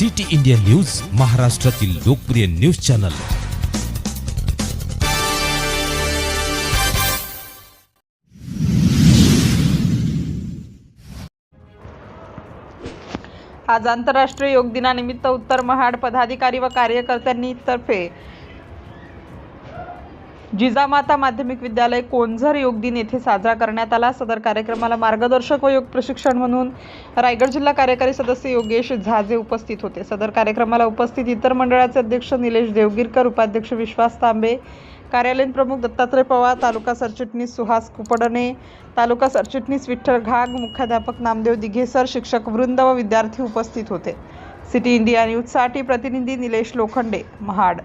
City India news महाराष्ट्रातील लोकप्रिय news channel. आज आंतरराष्ट्रीय योग दिनानिमित्त उत्तर महाड पदाधिकारी व कार्यकर्त्यांनी तर्फे जिजामाता माध्यमिक विद्यालय कोंझर योग दिन येथे साजरा करण्यात आला. सदर कार्यक्रमाला मार्गदर्शक व योग प्रशिक्षण म्हणून रायगड जिल्हा कार्यकारी सदस्य योगेश झाजे उपस्थित होते. सदर कार्यक्रमाला उपस्थित इतर मंडळाचे अध्यक्ष निलेश देवगिरकर उपाध्यक्ष विश्वास तांबे कार्यालयीन प्रमुख दत्तात्रय पवार तालुका सरचिटणीस सुहास कुपडणे तालुका सरचिटणीस विठ्ठल घाग मुख्याध्यापक नामदेव दिघेसर शिक्षक वृंद व विद्यार्थी उपस्थित होते. सिटी इंडिया न्यूजसाठी प्रतिनिधी निलेश लोखंडे महाड.